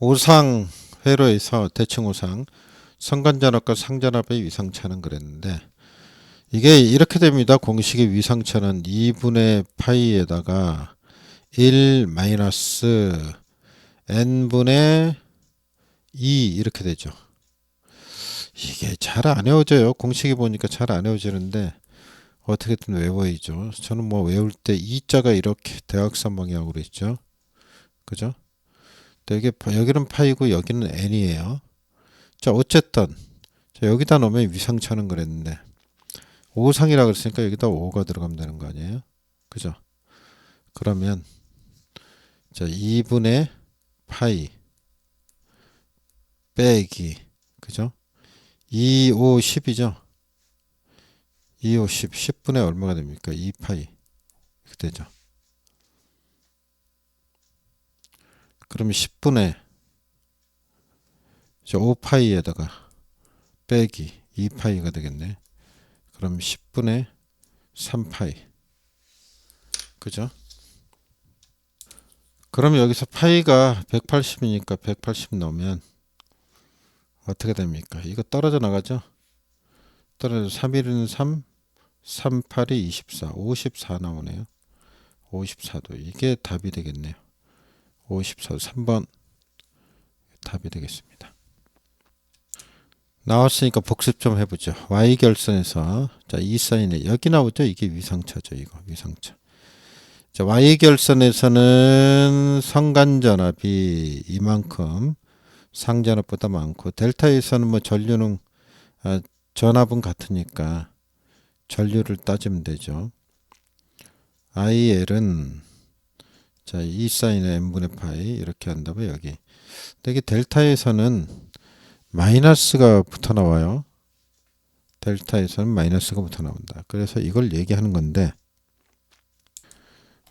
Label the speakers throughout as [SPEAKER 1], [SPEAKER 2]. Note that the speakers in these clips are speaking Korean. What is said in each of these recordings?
[SPEAKER 1] 오상 회로에서 대칭 오상 성간전압과 상전압의 위상차는 그랬는데 이게 이렇게 됩니다. 공식의 위상차는 2분의 파이에다가 1 마이너스 n분의 2 이렇게 되죠. 이게 잘 안 외워져요. 공식에 보니까 잘 안 외워지는데 어떻게든 외워야죠. 저는 뭐 외울 때 2자가 이렇게 대각선 방향으로 있죠. 그죠? 여기 여기는 파이고 여기는 n이에요. 자 어쨌든 자, 여기다 놓으면 위상차는 그랬는데 5상이라 그랬으니까 여기다 5가 들어가면 되는 거 아니에요? 그죠? 그러면 자 2분의 파이 빼기 그죠? 2, 5, 10이죠? 2, 5, 10 10분의 얼마가 됩니까? 2파이 이렇게 되죠. 그러면 10분의 5파이에다가 빼기 2파이가 되겠네. 그럼 10분의 3파이. 그죠? 그러면 여기서 파이가 180이니까 180 넣으면 어떻게 됩니까? 이거 떨어져 나가죠? 떨어져 3일은 3, 3, 8이 24, 54 나오네요. 54도 이게 답이 되겠네요. 54, 3번 답이 되겠습니다. 나왔으니까 복습 좀 해보죠. y 결선에서 자, 이 사인에 여기 나오죠. 이게 위상차죠. 이거 위상차. 자, y 결선에서는 성간 전압이 이만큼 상전압보다 많고 델타에서는 뭐 전류는 아, 전압은 같으니까 전류를 따지면 되죠. IL은 자, 이 사인의 n분의 파이 이렇게 한다면 여기. 근데 이게 델타에서는 마이너스가 붙어 나와요. 델타에서는 마이너스가 붙어 나온다. 그래서 이걸 얘기하는 건데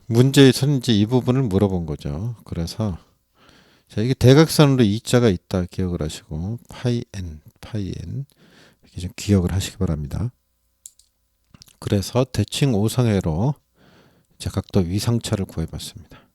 [SPEAKER 1] 문제에서는 이제 이 부분을 물어본 거죠. 그래서 자, 이게 대각선으로 이자가 있다 기억을 하시고 파이 n, 파이 n 이렇게 좀 기억을 하시기 바랍니다. 그래서 대칭 오상회로 자 각도 위상차를 구해봤습니다.